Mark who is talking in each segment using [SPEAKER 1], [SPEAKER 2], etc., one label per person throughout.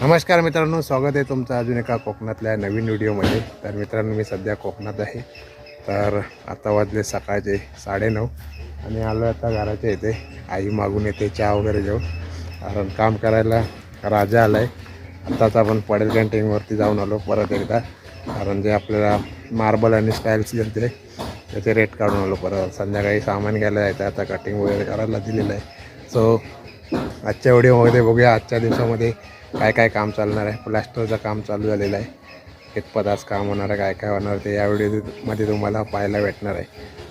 [SPEAKER 1] नमस्कार मित्रांनो स्वागत आहे तुमचं अजून एका कोकणातल्या नवीन व्हिडिओमध्ये. तर मित्रांनो मी सध्या कोकणात आहे. तर आता वाजले सकाळचे साडेनऊ आणि आलो आता घराच्या इथे. आई मागून येते चहा वगैरे घेऊन. कारण काम करायला राजा आला आहे आत्ताच आपण पडेल कॅन्टीनवरती जाऊन आलो परत एकदा. कारण जे आपल्याला मार्बल आणि स्टाईल्स घेते त्याचे रेट काढून आलो परत. संध्याकाळी सामान घ्यायला जायचं आता कटिंग वगैरे करायला दिलेलं आहे. सो आजच्या व्हिडिओमध्ये बघूया. आजच्या दिवसामध्ये काय काय काम चालणार आहे? प्लास्टरचं काम चालू झालेलं आहे. कितपत काम होणार आहे काय काय होणार ते या व्हिडिओमध्ये तुम्हाला पाहायला भेटणार आहे.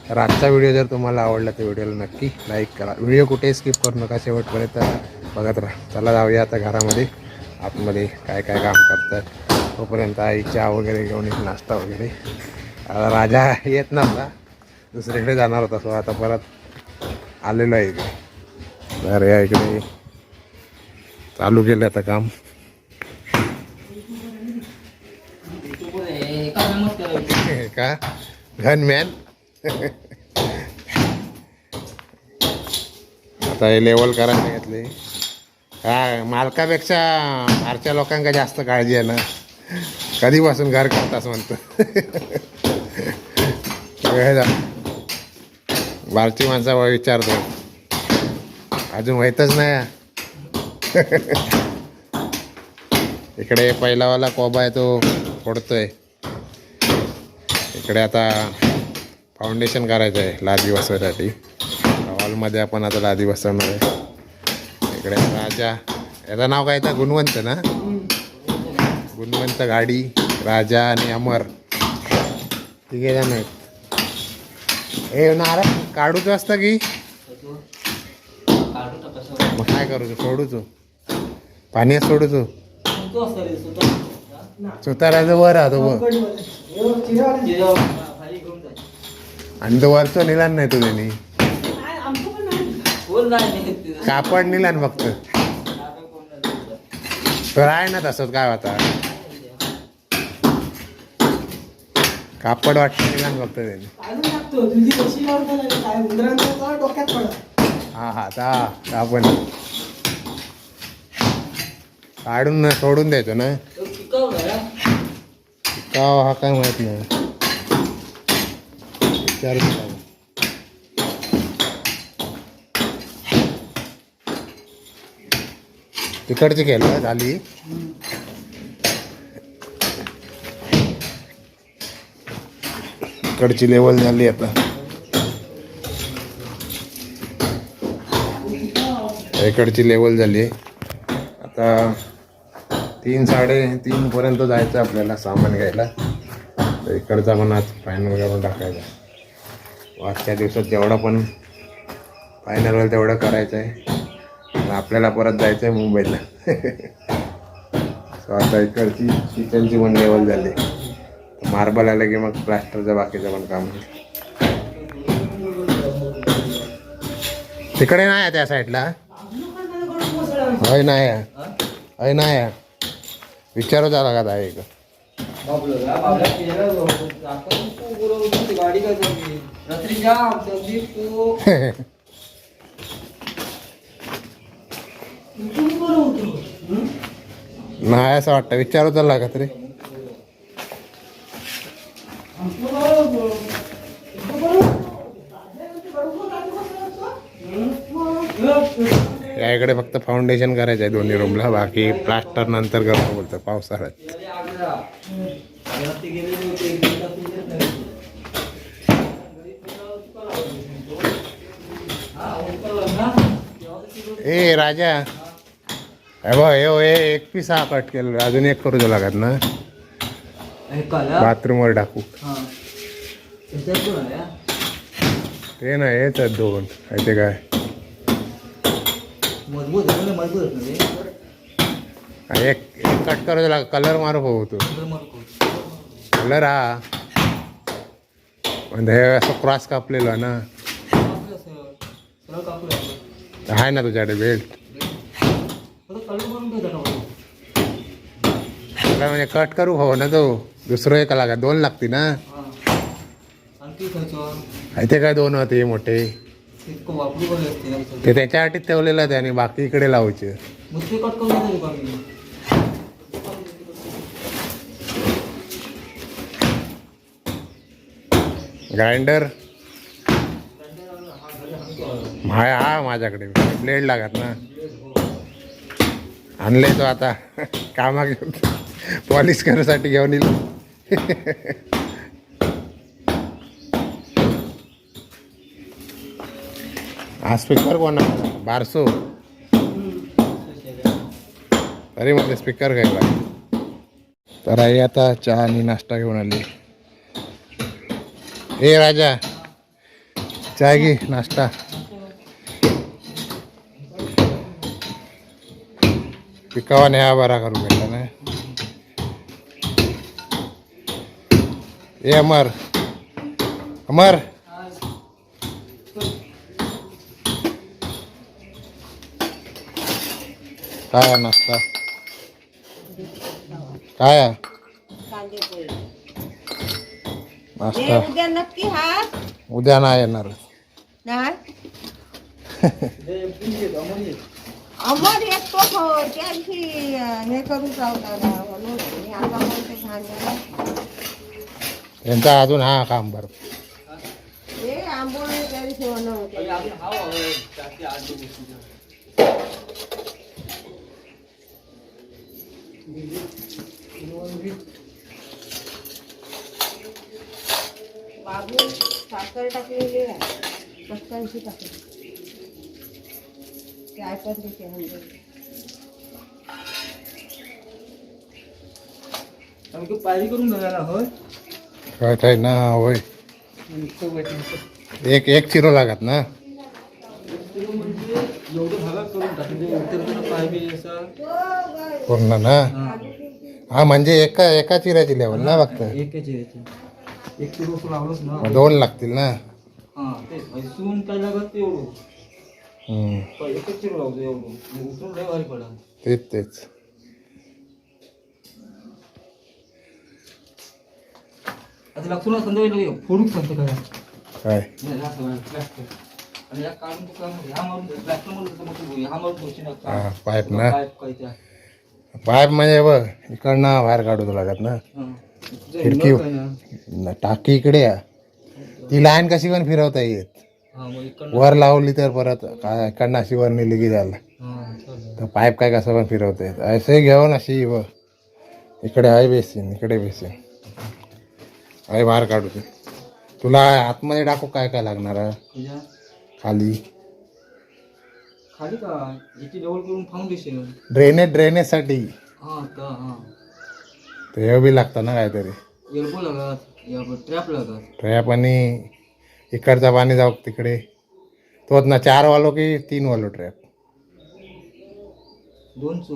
[SPEAKER 1] तर आजचा व्हिडिओ जर तुम्हाला आवडला तर व्हिडिओला नक्की लाईक करा. व्हिडिओ कुठेही स्किप करू नका शेवटपर्यंत बघत राहा. चला जाऊया आता घरामध्ये. आतमध्ये काय काय काम करतात तोपर्यंत आई चहा वगैरे घेऊन एक नाश्ता वगैरे. आता राजा येत नव्हता. दुसरीकडे जाणार होता सो आता परत आलेलो आहे इकडे तर या इकडे चालू केलं आता काम. का? घनमॅन आता हे लेवल करायला घेतले. हा मालकापेक्षा बाहेरच्या लोकांका जास्त काळजी आहे ना. कधीपासून घर करतास म्हणतो. वेळ बारची माणसा विचारतो अजून माहीतच नाही. इकडे पहिलावाला कोबा आहे तो फोडतोय. इकडे आता फाउंडेशन करायचं आहे लादी बसवायसाठी. हॉलमध्ये आपण आता लादी बसवणार आहे. इकडे राजा याचं नाव काय तर? गुणवंत ना? गुणवंत गाडी राजा आणि अमर. तिघे जण आहेत. हे नारळ काढूच असतं की? मग काय करू तू? सोडू तू. पाण्यात सोडू तू. सुताराचं वर राहतो बघ. आणि तो वरचं निलान नाही तू त्यांनी कापड निलान फक्त. तर आहे ना तसंच काय होता. कापड वाटतं निलान फक्त त्यांनी हा हा ता ता पण. काढून ना सोडून द्यायचो ना. का हा काय माहीत नाही. विचारू तिकडची केलं झाली. इकडची लेवल झाली आता. इकडची लेवल झाली. आता तीन साडे तीन पर्यंत जायचं आपल्याला सामान घ्यायला. तर इकडचा पण आज फायनल करून टाकायचा. आजच्या दिवसात जेवढा पण फायनल होईल तेवढं करायचं आहे आपल्याला परत जायचं आहे मुंबईला. सो आता इकडची किचनची पण लेवल झाली. मार्बल आलं की मग प्लास्टरचं बाकीचं पण काम होईल. तिकडे नाही त्या साईडला होय नाही आहे. होय नाही आहे. विचारू झाला का आहे का
[SPEAKER 2] गाडी काय चालली रात्री जाम संदीप तू
[SPEAKER 1] नाही असं वाटतं. विचारू झाला का तरी? या इकडे फक्त फाउंडेशन करायचं आहे दोन्ही रूमला बाकी प्लास्टर नंतर करतो बोलतो पावसाळ्यात. ए राजा. हे बघ हे हो, एक पीस हा कट केलं अजून एक करू द्या लागत ना. बाथरूमवर टाकू. ते ना हेच दोन. आहे ते काय?
[SPEAKER 2] मजबूत आहे ना, मजबूत आहे ना.
[SPEAKER 1] हा, एक कट करू लाग कलर मारू भाऊ तू. कलर हा. म्हणजे हे असं क्रॉस कापलेलं ना.
[SPEAKER 2] कापूया आपण.
[SPEAKER 1] आहे. ना तुझ्याकडे बेल्ट म्हणजे कट करू भाऊ ना तो. दुसरं एक लागा दोन लागते ना.
[SPEAKER 2] हा.
[SPEAKER 1] आहे ते काय दोन होते मोठे? ते त्याच्यासाठी ठेवलेलं आहे त्याने बाकी इकडे लावायचे. ग्राइंडर हा माझ्याकडे. ब्लेड लागत ना. आणले तो आता. कामाक पॉलिश करण्यासाठी घेऊन येईल. हा स्पीकर कोण बारसो. अरे मध्ये स्पीकर घ्यायला तर आई आता चहा आणि नाश्ता घेऊन आली. ए राजा चहा घे नाश्ता. पिकावा न्या बरा करू भेटला ना. ए अमर अमर. काय आहे नाश्ता काय आहे
[SPEAKER 3] कांदे पोहे
[SPEAKER 1] नाश्ता
[SPEAKER 3] हे उद्या नक्की हा
[SPEAKER 1] उद्या नाही येणार
[SPEAKER 3] नाही अमर येतो हो त्यांची अं, हे करून चावता म्हणून मी आता म्हणते घाण
[SPEAKER 1] यांचा अजून हा काम बरं
[SPEAKER 3] हे आंबोळी त्या दिवशी बनवते बाबू साखर टाकलेली आहे टाकली म्हणजे
[SPEAKER 2] पायरी करून घालायला होय.
[SPEAKER 1] कळत आहे ना होय एक एक चिरो लागत ना?
[SPEAKER 2] एवढं भागात करून टाकले. उतरताना पाय बी असा?
[SPEAKER 1] पूर्ण ना?
[SPEAKER 2] हा.
[SPEAKER 1] म्हणजे एका एका चिराची लेवल ना फक्त.
[SPEAKER 2] एक किलो असं लावलंच ना.
[SPEAKER 1] मग दोन लागतील ना?
[SPEAKER 2] हा तेच. हैसून काय लागत ते एवढं एकच किलो लावतो एवढं. मग उतरून लय भारी पडा
[SPEAKER 1] तेच तेच.
[SPEAKER 2] आता लागतो ना संध्याकाळी फोडून सांगतो काय?
[SPEAKER 1] काय
[SPEAKER 2] आणि या काढून तू काय म्हणते, मारून मारून मारून ठेवशील ना?
[SPEAKER 1] हा पाईप ना
[SPEAKER 2] पाईप काय त्या.
[SPEAKER 1] पाईप म्हणजे बघ इकडनं बाहेर काढू लागत ना
[SPEAKER 2] हा. तुझं
[SPEAKER 1] खिडकी
[SPEAKER 2] हिंमत काय ना?
[SPEAKER 1] न- टाकी इकडे या ती लाईन कशी पण फिरवता येत
[SPEAKER 2] हा, मग इकडनं-
[SPEAKER 1] वर लावली तर परत काय इकडनं अशी वर नेली की झालं
[SPEAKER 2] हा, चालेल.
[SPEAKER 1] तर पाईप काय कसं पण फिरवता येत असे घेऊन अशी बघ इकडे आहे बेसिन इकडे बेसिन आहे बाहेर काढू ते तुला आतमध्ये टाकू काय काय लागणार आहे?
[SPEAKER 2] तुझ्या
[SPEAKER 1] खाली.
[SPEAKER 2] खाली का? याची लेवल करून फाउंडेशन
[SPEAKER 1] ड्रेनेज ड्रेनेजसाठी
[SPEAKER 2] हा का हा.
[SPEAKER 1] ते हे बी लागतं ना काहीतरी.
[SPEAKER 2] एल्बो लागत या ट्रॅप लागत
[SPEAKER 1] ट्रॅप आणि इकडचा पाणी जाऊ तिकडे. तोच ना चार वालो की तीन वालो ट्रॅप
[SPEAKER 2] दोन चो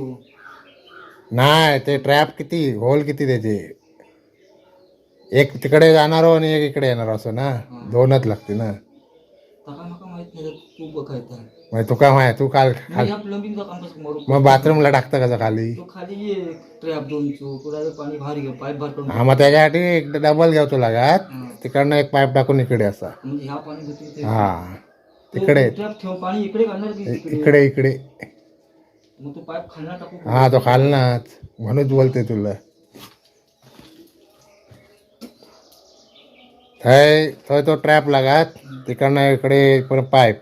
[SPEAKER 1] नाही ते ट्रॅप किती होल किती त्याचे? एक तिकडे जाणार आणि एक इकडे येणार असं ना? दोनच लागते ना
[SPEAKER 2] तका मका माहीत नाही तर तू बघायचा
[SPEAKER 1] काय माहिती तू काल
[SPEAKER 2] मी या प्लंबिंगचा काम कसं मारू
[SPEAKER 1] मग बाथरूमला टाकतं कसं खाली?
[SPEAKER 2] तो खाली एक ट्रॅप दोन चो पुढे पाणी बाहेर घे पाईप बाहेर करून
[SPEAKER 1] हा मग त्याच्यासाठी एक डबल घ्यावतो लागात. तिकडनं एक पाईप टाकून इकडे असा.
[SPEAKER 2] म्हणजे ह्या पाणी घेतो ते.
[SPEAKER 1] हा तिकडे.
[SPEAKER 2] ट्रॅप ठेव पाणी इकडे घालणार की
[SPEAKER 1] इ-
[SPEAKER 2] तिकडे
[SPEAKER 1] इकडे इकडे.
[SPEAKER 2] मग तो पाईप खालना टाकू?
[SPEAKER 1] हा तो खालनाच. म्हणूनच बोलते तुला. थंय थंय तो ट्रॅप लागात तिकडनं इकडे परत पाईप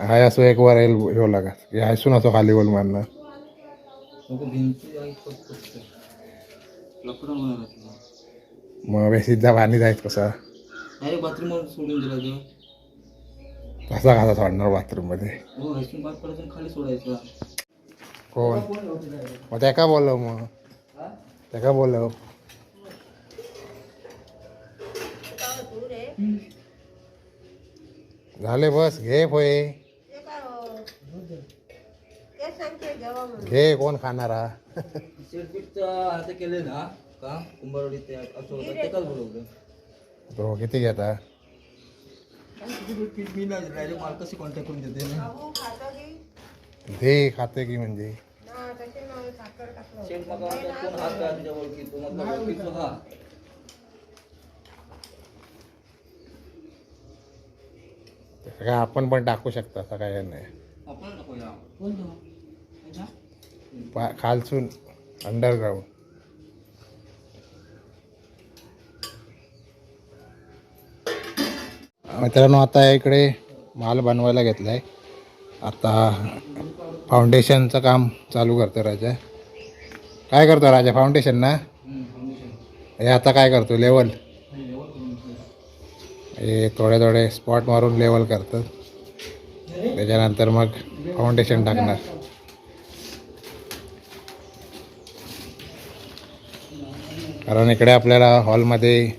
[SPEAKER 1] हाय असं एक वर येईल ह्यो लागात हे हायसून असं खाली मारणार
[SPEAKER 2] आहे तुला.
[SPEAKER 1] मग बेसीचा पाणी जायचं कसा
[SPEAKER 2] बाथरूम सोडून दिला
[SPEAKER 1] कसा कसा सोडणार बाथरूममध्ये
[SPEAKER 2] हो खाली सोडायचा
[SPEAKER 1] कोण? मग त्या का बोलव मग
[SPEAKER 2] हा?
[SPEAKER 1] त्या का बोलव झाले बस घे होय
[SPEAKER 3] हो?
[SPEAKER 1] घे कोण खाणार हा?
[SPEAKER 2] आता केले ना का? कुंभारवाडी ते असं होतं ते काच बोलवलं
[SPEAKER 1] तो किती घेता?
[SPEAKER 2] मी नाही डायरेक्ट मालकाशी कॉन्टॅक्ट करून देते ना
[SPEAKER 3] बाबू खातं की?
[SPEAKER 1] दे खाते की म्हणजे.
[SPEAKER 3] ना तसे नाही साखर टाकलं
[SPEAKER 2] शेट मग कोण हात का तुझ्या हा.
[SPEAKER 1] काय आपण पण टाकू शकता असं काय नाही.
[SPEAKER 2] आपण टाकूया. कोण
[SPEAKER 1] पा खालसून अंडरग्राऊंड मित्रांनो आता इकडे माल बनवायला घेतला आहे आता फाउंडेशनचं काम चालू करतो राजा. काय करतो राजा? फाउंडेशन ना? हे आता काय करतो? लेवल हे थोडे थोडे स्पॉट मारून लेवल करतात. त्याच्यानंतर मग फाउंडेशन टाकणार. कारण इकडे आपल्याला हॉलमध्ये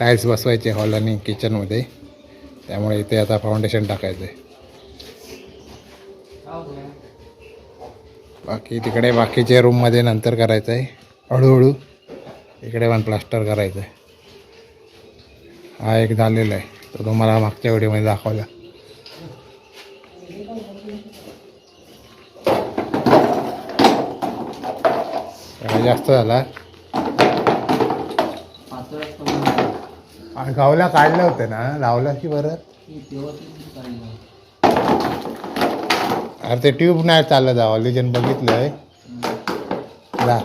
[SPEAKER 1] टाईल्स बसवायचे हॉल आणि किचनमध्ये त्यामुळे इथे आता फाउंडेशन टाकायचं आहे. बाकी तिकडे बाकीच्या रूममध्ये नंतर करायचं आहे. हळूहळू. इकडे पण प्लास्टर करायचं आहे. हा एक झालेला आहे. तो तुम्हाला मागच्या व्हिडिओमध्ये दाखवला. जास्त झाला? आणि गावला काढलं होतं ना? लावलं की बरं अरे ते ट्यूब नाही चाललं जावं. लिजन बघितलं आहे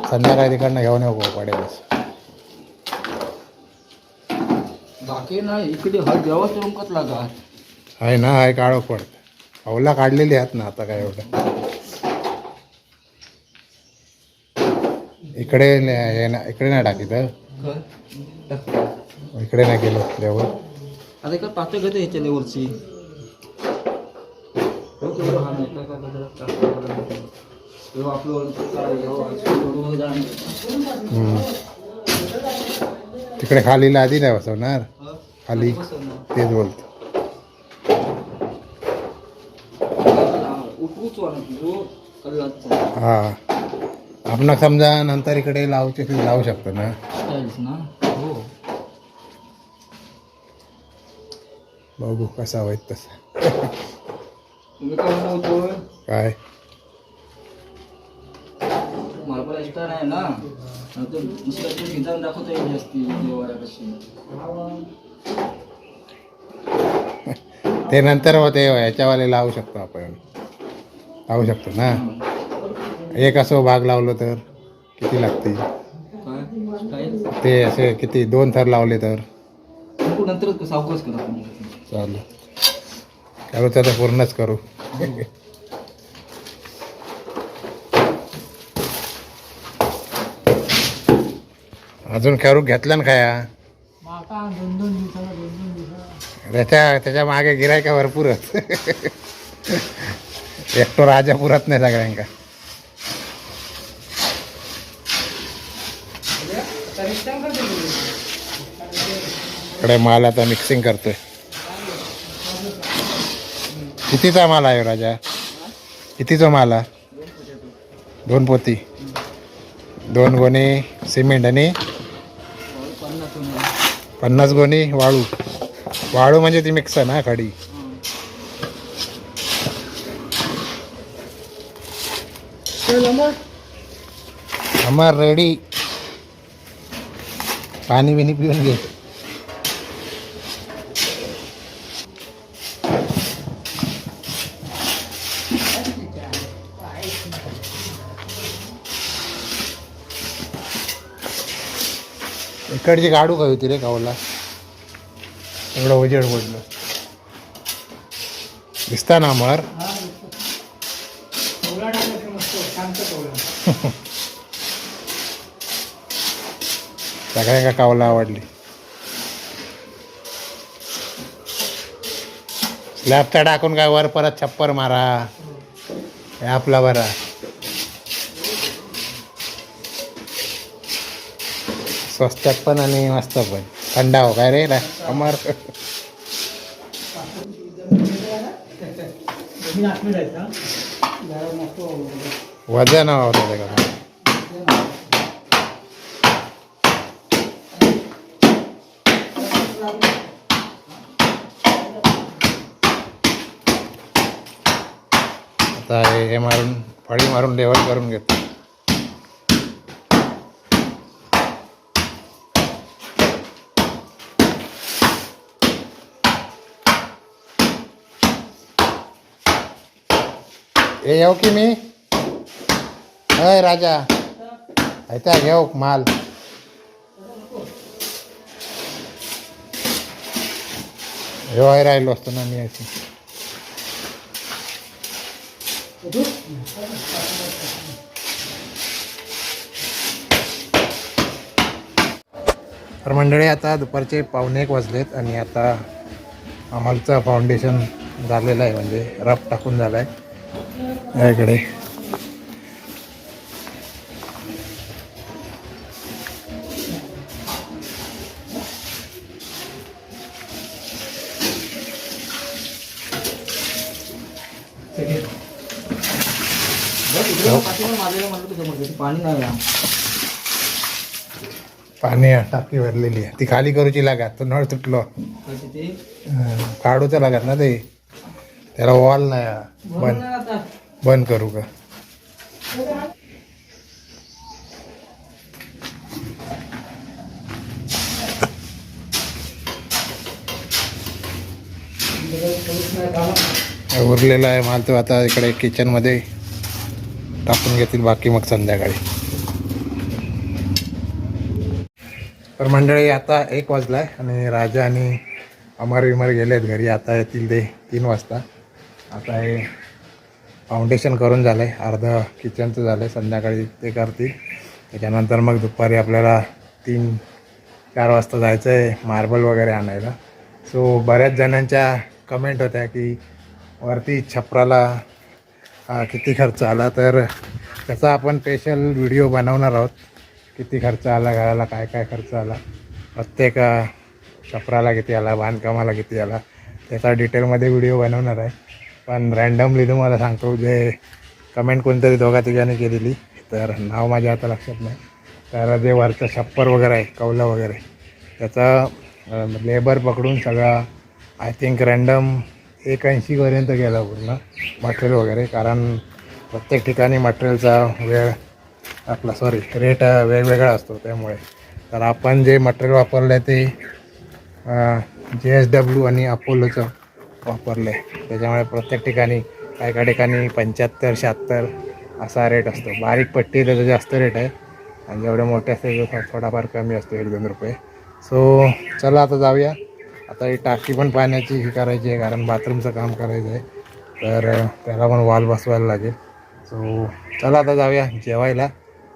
[SPEAKER 1] संध्याकाळी तिकडनं घेऊन येऊ पडेलच.
[SPEAKER 2] बाकी ना इकडे हा देवाच्या रुमकात लागा
[SPEAKER 1] आहे ना आहे काळं पडतं. पावला काढलेली आहेत ना आता काय एवढं. इकडे हे ना इकडे नाही टाकीत इकडे नाही केलं देवर
[SPEAKER 2] आता का पातळ घेते ह्याच्या लेवलची आपलं
[SPEAKER 1] तिकडे खालीला आधी नाही बसवणार? खाली. तेच बोलतो. हा. आपण समजा नंतर इकडे लावचे लावू शकतो ना.
[SPEAKER 2] हो.
[SPEAKER 1] बघू कसा होईल तसा.
[SPEAKER 2] काय? एक्स्ट्रा नाही ना. नंतर दाखवता येईल देवाऱ्यापाशी.
[SPEAKER 1] ते नंतर मग ते याच्यावाले लावू शकतो आपण. लावू शकतो ना. एक असं भाग लावलं तर किती
[SPEAKER 2] स्टाईल
[SPEAKER 1] ते असे किती दोन थर लावले तर?
[SPEAKER 2] नको नंतरच सावकाश करा
[SPEAKER 1] चालेल. करू तर पूर्णच करू. अजून खेळूक घेतला ना खाया? त्याच्या त्याच्यामागे गिरायका भरपूरच एकटो राजा पुरत नाही सगळ्यांका. इकडे माल आता मिक्सिंग करतोय. कितीचा माल आहे हो राजा? कितीचा माल आहे? दोन पोती. दोन गोणी सिमेंट आणि. पन्नास गोणी वाळू. वाळू म्हणजे ती मिक्स आहे ना खडी. अमर. रेडी पाणी बिनी पिऊन घे. इकडची गाडू काय होती रे गावला एवढं उजेड पडलं दिसता ना अमर? सगळ्यांका कावला आवडली? स्लॅबचा टाकून काय वर परत छप्पर मारा. आपला बरा. स्वस्तात पण आणि मस्त पण. थंडा हो काय रे अमर. वजन होतं ते का आता हे मारून फळी मारून लेवल करून घेतो. ए येऊ की मी? अय राजा. ऐका घेऊ माल. जेव्हा राहिलो असतो ना मी याची तर मंडळी आता दुपारचे पावणे एक वाजलेत आणि आता आम्हालाचं फाउंडेशन झालेलं आहे म्हणजे रफ टाकून झालं आहे याकडे
[SPEAKER 2] माझ्याला म्हटलं तुझं म्हटलं पाणी.
[SPEAKER 1] पाणी टाकी भरलेली आहे. ती खाली करूची लागत तो नळ तुटलो. काढूचं लागत ना ते. त्याला वॉल नाही हा. बंद करू का? उरलेला आहे माल तो आता इकडे किचनमध्ये टाकून घेतील बाकी मग संध्याकाळी. तर मंडळी आता एक वाजला आहे आणि राजा आणि अमर विमर आहेत घरी. आता येतील ते तीन वाजता. आता हे फाउंडेशन करून झालं आहे अर्धं किचनचं झालं आहे संध्याकाळी ते करतील. त्याच्यानंतर मग दुपारी आपल्याला तीन चार वाजता जायचं आहे मार्बल वगैरे आणायला. सो बऱ्याच जणांच्या कमेंट होत्या की वरती छपराला किती खर्च आला? तर त्याचा आपण स्पेशल व्हिडिओ बनवणार आहोत. किती खर्च आला घराला काय काय खर्च आला? प्रत्येक छपराला किती आला? बांधकामाला किती आला? त्याचा डिटेलमध्ये व्हिडिओ बनवणार आहे. पण रँडमली तुम्हाला सांगतो जे कमेंट कोणतरी दोघा तिघाने केलेली तर नाव माझ्या आता लक्षात नाही. तर जे वरचं छप्पर वगैरे आहे कौलं वगैरे त्याचा लेबर पकडून सगळा आय थिंक रँडम एक ऐंशीपर्यंत गेला पूर्ण मटेरियल वगैरे. कारण प्रत्येक ठिकाणी मटेरियलचा वेळ आपला सॉरी रेट वेगवेगळा असतो त्यामुळे. तर आपण जे मटेरियल वापरलं आहे ते जे एस डब्ल्यू आणि अपोलोचं वापरलं. आहे त्याच्यामुळे प्रत्येक ठिकाणी काही काही ठिकाणी पंच्याहत्तर शहात्तर असा रेट असतो. बारीक पट्टी त्याचा जास्त रेट आहे. आणि जेवढे मोठे असते तो थोडाफार कमी असतो एक दोन रुपये. सो चला आता जाऊया. आता ही टाकी पण पाण्याची ही करायची आहे कारण बाथरूमचं काम करायचं आहे. तर त्याला पण वॉल बसवायला लागेल. सो चला आता जाऊया जेवायला.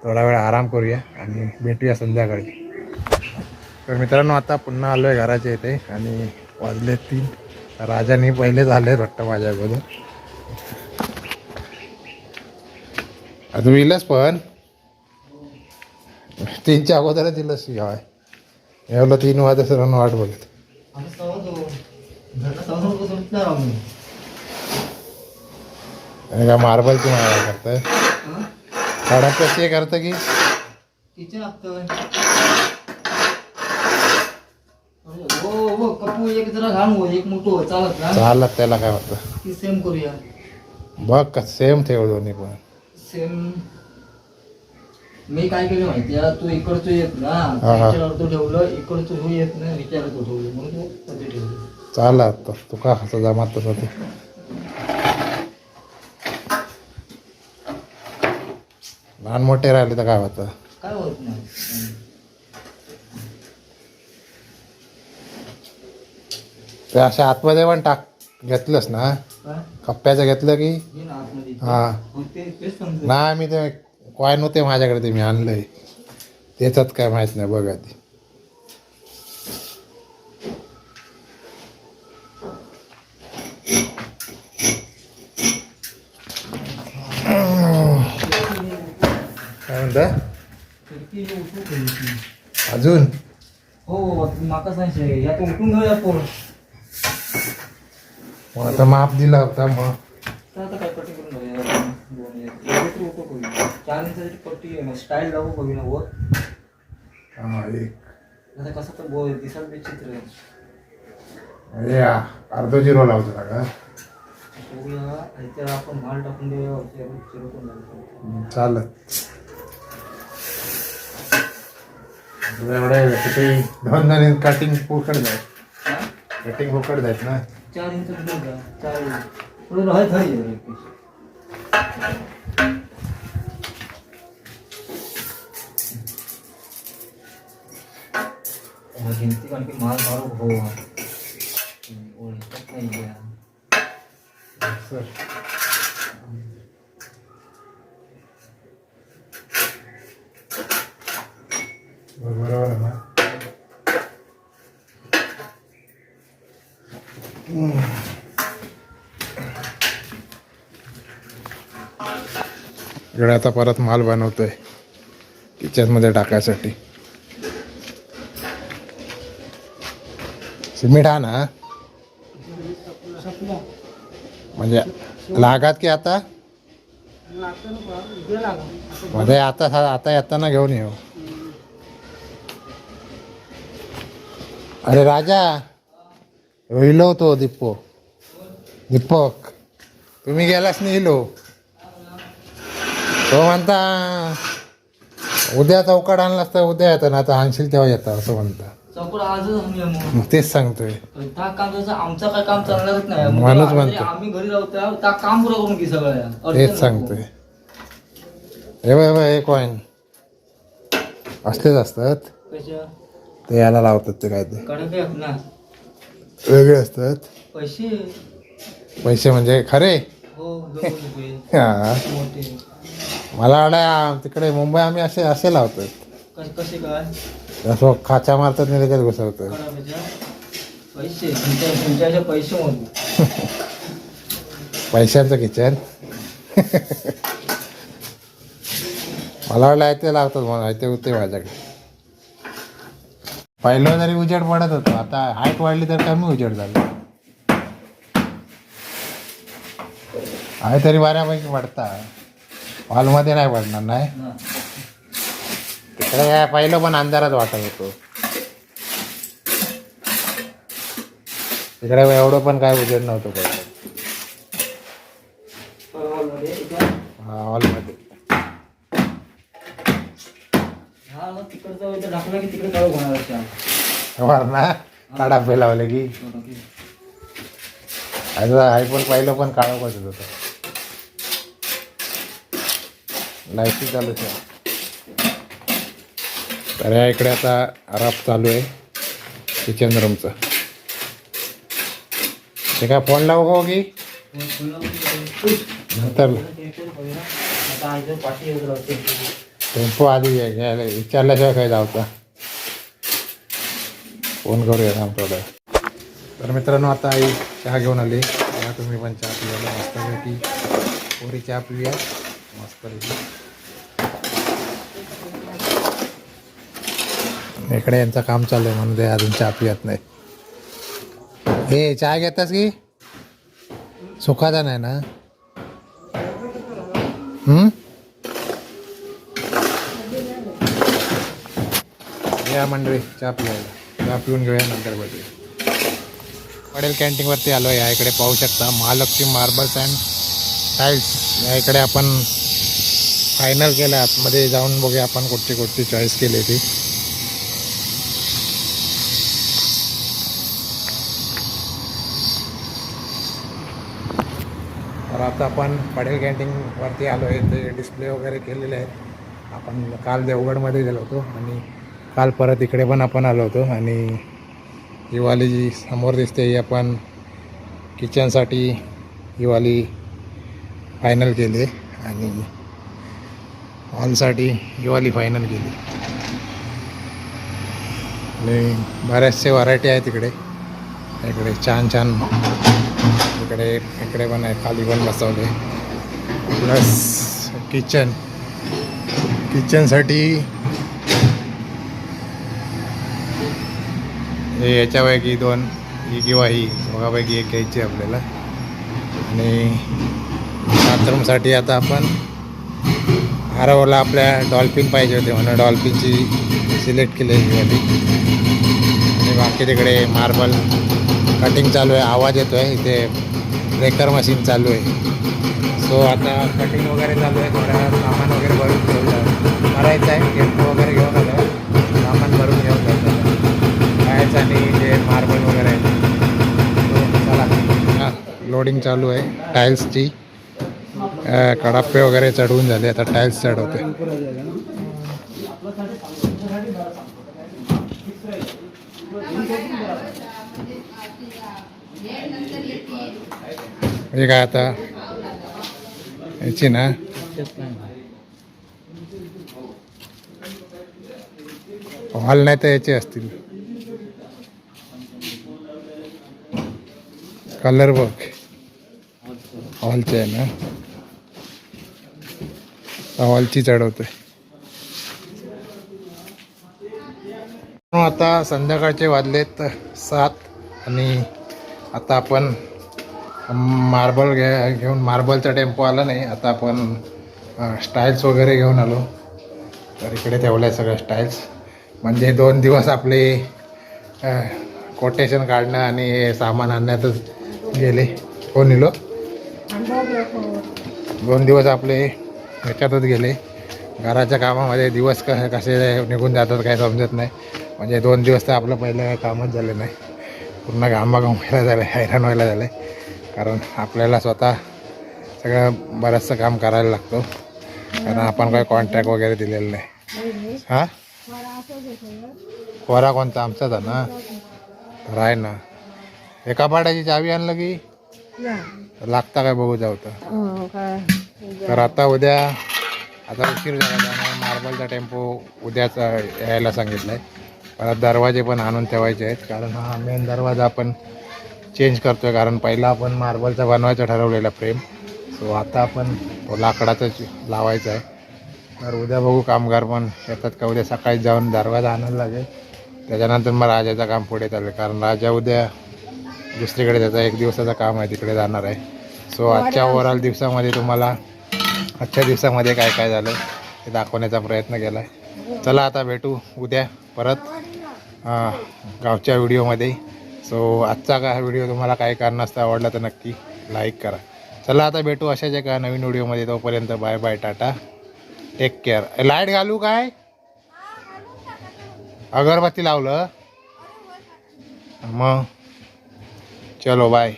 [SPEAKER 1] थोडा वेळ आराम करूया आणि भेटूया संध्याकाळी. तर मित्रांनो आता पुन्हा आलो आहे घराच्या इथे आणि वाजले तीन. राजाने पहिलेच आले वाटतं माझ्या अगोदर अजून येईलच पण? तीनच्या अगोदरच दिलंस हवाय एवढं तीन वाजता सर्वांना वाट बघत
[SPEAKER 2] तो
[SPEAKER 1] का मार्बलची मारा करताय?
[SPEAKER 2] हं?
[SPEAKER 1] साडा कशी करतं की?
[SPEAKER 2] किचन हो हो कपू एक जरा घाण हो एक मोठं चालत ना
[SPEAKER 1] चालत त्याला काय होतं
[SPEAKER 2] ती सेम करूया.
[SPEAKER 1] बघ का सेम ठेव दोन्ही पण.
[SPEAKER 2] सेम मी काय केलं माहिती आहे? तू इकडचं येत ना
[SPEAKER 1] हा.
[SPEAKER 2] त्याच्यावर तो ठेवलं इकडचं हो येत नाही विचारत तो ठेवलं म्हणून तू कधी ठेवलं.
[SPEAKER 1] चालत तर तू का जमात तसं ते लहान मोठे राहिले तर काय होतं?
[SPEAKER 2] काय होत नाही.
[SPEAKER 1] ते अशा आतमध्ये पण टाक घेतलंस ना? कप्प्याचं घेतलं की?
[SPEAKER 2] हे.
[SPEAKER 1] हा
[SPEAKER 2] हो,
[SPEAKER 1] नाही मी ते काय नव्हते माझ्याकडे ते मी आणलंय. त्याच्यात काय माहीत नाही बघा ती. काय म्हणता?
[SPEAKER 2] खिडकी हे.
[SPEAKER 1] अजून?
[SPEAKER 2] हो माका सांगशे उठून घेऊया पोर.
[SPEAKER 1] मग आता माप दिला होता मग.
[SPEAKER 2] तर आता काय पट्टी करून घेऊया दोन एक. एवढी तरी उठू करूया. चार इंचाची पट्टी आहे स्टाईल ना वर.
[SPEAKER 1] हा, एक.
[SPEAKER 2] आता कसं बोल दिसायला आहे.
[SPEAKER 1] म्हणजे अर्ध जिरो लावतो का?
[SPEAKER 2] बघूया आपण माल टाकून देऊया चिरू पण
[SPEAKER 1] चालत. एवढे किती? दोन जण कटिंग फुकट जायत
[SPEAKER 2] हा?
[SPEAKER 1] कटिंग फुकट जायत ना?
[SPEAKER 2] चार इंच चार इंच थोडं राहत आहे जरा एक piece. मग माल मारो हो
[SPEAKER 1] सर बरोबर आहे ना इकडे आता परत माल बनवतोय. किचनमध्ये टाकायसाठी. सिमेंट हा? ना म्हणजे लागत की आता? मध्ये आता आता येताना घेऊन येऊ. अरे राजा हिलो तो दिप्पो दीपक तुम्ही गेलास नाही हिलो. तो म्हणता उद्या चौकाट आणलास तर उद्या येतं ना आता आणशील तेव्हा येतं असं म्हणता.
[SPEAKER 2] चौकड आजच मग.
[SPEAKER 1] तेच सांगतोय.
[SPEAKER 2] त्या काम तसं आमचं काय काम चालणारच नाही. मग
[SPEAKER 1] म्हणूनच
[SPEAKER 2] जरी
[SPEAKER 1] म्हणतो.
[SPEAKER 2] आम्ही घरी राहतो त्या- त्या काम पुरं करून की सगळं अडचण
[SPEAKER 1] तेच
[SPEAKER 2] नको.
[SPEAKER 1] सांगतोय. हे बघ हे बघ, हे कॉईन असलेच असतात.
[SPEAKER 2] कशा?
[SPEAKER 1] ते याला लावतात ते काय ते
[SPEAKER 2] कडक आहेत ना
[SPEAKER 1] वेगळे असतात.
[SPEAKER 2] पैसे.
[SPEAKER 1] पैसे म्हणजे खरे?
[SPEAKER 2] हो दोन रुपये
[SPEAKER 1] हा.
[SPEAKER 2] मोठे.
[SPEAKER 1] मला वाटलं तिकडे मुंबई आम्ही असे असे लावतात
[SPEAKER 2] कसे काय?
[SPEAKER 1] असं खाचा मारतात नाही
[SPEAKER 2] पैसे तुमच्या असे पैसे मोजू
[SPEAKER 1] पैशांचं किचन. मला वाटलं ते लावतात मला ते होते माझ्याकडे. पहिलं जरी उजेड पडत होतो आता हाईट वाढली तर कमी उजेड झालं. आहे तरी बऱ्यापैकी पडता. हॉलमध्ये नाही पडणार नाही?
[SPEAKER 2] ना
[SPEAKER 1] तिकडे काय पहिलं पण अंधारात वाटत होतो. तिकडे एवढं पण काय उजेड नव्हतं पहिलं हा हॉलमध्ये.
[SPEAKER 2] हा तिकडे काढू
[SPEAKER 1] लावले की. आहे पण पहिलं पण काळं बसत होतं. लायसी चालू आहे तर या इकडे आता राप चालू आहे किचन रूमचं ते काय फोन लावू का की नंतर. टेम्पो आधी घ्यायला विचारल्याशिवाय काय जावचा फोन करूया आमच्याकडे तर मित्रांनो आता आई चहा घेऊन आली. तुम्ही पण चहा पिवायला मस्तपैकी पोरी चहा पिऊया. इकडे यांचं काम चालू आहे म्हणून ते अजून चहा पियत नाही. हे चहा घेतास की? सुखाचा नाही ना? हम्म? या मंडळी चहा पिऊया चहा पिऊन घेऊया नंतर बघूया. पडेल कॅन्टीनवरती आलो या इकडे पाहू शकता महालक्ष्मी मार्बल्स अँड टाईल्स या इकडे आपण फायनल केलं आतमध्ये जाऊन बघूया आपण कुठची कुठची चॉईस केली ती. तर आता आपण पडेल कॅन्टीनवरती आलो आहे ते डिस्प्ले वगैरे केलेले आहेत. आपण काल देवगडमध्ये गेलो होतो आणि काल परत इकडे पण आपण आलो होतो आणि ही जी समोर दिसते ही आपण किचनसाठी ही फायनल केली आहे. आणि हॉलसाठी ही वाली फायनल केली. आणि बऱ्याचशे व्हरायटी आहेत तिकडे इकडे छान छान. इकडे इकडे पण आहे खाली पण बसवले. प्लस किचन किचनसाठी हे याच्यापैकी दोन ही किंवा ही दोघापैकी एक घ्यायची आहे आपल्याला. आणि बाथरूमसाठी आता आपण आरवला आपल्या डॉल्फिन पाहिजे होते म्हणून डॉल्फिनची सिलेक्ट केलेली होती आणि बाकी तिकडे मार्बल कटिंग चालू आहे आवाज येतो आहे इथे ब्रेकर मशीन चालू आहे. सो आता कटिंग वगैरे चालू आहे थोड्या सामान वगैरे भरून ठेवलं. करायचं आहे टेम्पो वगैरे घेऊन आलं सामान भरून घेऊन जायचं कायचं आणि जे मार्बल वगैरे आहे. चला. हां. लोडिंग चालू आहे टाईल्सची कडाप्पे वगैरे चढवून झाले आता टाईल्स चढवते हे काय आता? याची ना? हॉल नाही तर याचे असतील. कलर बघ हॉलचे आहे ना? हॉलची चढवतोय आता संध्याकाळचे वाजलेत सात आणि आता आपण मार्बल घ्या घेऊन मार्बलचा टेम्पो आला नाही आता आपण स्टाईल्स वगैरे घेऊन आलो. तर इकडे ठेवल्या सगळ्या स्टाईल्स. म्हणजे दोन दिवस आपले कोटेशन काढणं आणि हे सामान आणण्यातच गेले. हो निलो?
[SPEAKER 3] लोकं.
[SPEAKER 1] दोन दिवस आपले ह्याच्यातच गेले. घराच्या कामामध्ये दिवस क कसे निघून जातात काही समजत नाही. म्हणजे दोन दिवस तर आपलं पहिलं काही कामच झालं नाही. पूर्ण घामाघाम व्हायला झालं आहे हैराण व्हायला झालं. आहे कारण आपल्याला स्वतः सगळं बरंचसं काम करायला लागतं. कारण आपण काही कॉन्ट्रॅक्ट वगैरे दिलेलं नाही. हां. कोरा कोणता? आमचाच आहे ना? तर आहे ना. एका पाड्याची चावी आणलं की. लागता काय बघू जाऊ तर.
[SPEAKER 3] हं,
[SPEAKER 1] तर आता उद्या आता उशीर झाला त्यामुळे मार्बलचा टेम्पो उद्याच यायला सांगितलं आहे परत दरवाजे पण आणून ठेवायचे आहेत कारण हा मेन दरवाजा आपण चेंज करतो आहे कारण पहिला आपण मार्बलचा बनवायचा ठरवलेला फ्रेम सो आता आपण तो लाकडाचाच लावायचा आहे. तर उद्या बघू कामगार पण येतात का? उद्या सकाळी जाऊन दरवाजा आणायला लागेल. त्याच्यानंतर मग राजाचं काम पुढे चालेल कारण राजा उद्या दुसरीकडे त्याचा एक दिवसाचं काम आहे तिकडे जाणार आहे. सो आजच्या ओव्हरऑल दिवसामध्ये तुम्हाला आजच्या दिवसामध्ये काय काय झालं हे दाखवण्याचा प्रयत्न केला चला आता भेटू उद्या परत गावच्या व्हिडिओमध्ये. सो आजचा का व्हिडिओ तुम्हाला काही कारणास्तव आवडला तर नक्की लाईक करा. चला आता भेटू अशाच एका नवीन व्हिडिओमध्ये. तोपर्यंत bye bye tata. Take care light घालू काय? अगरबत्ती लावलं. मग. चलो बाय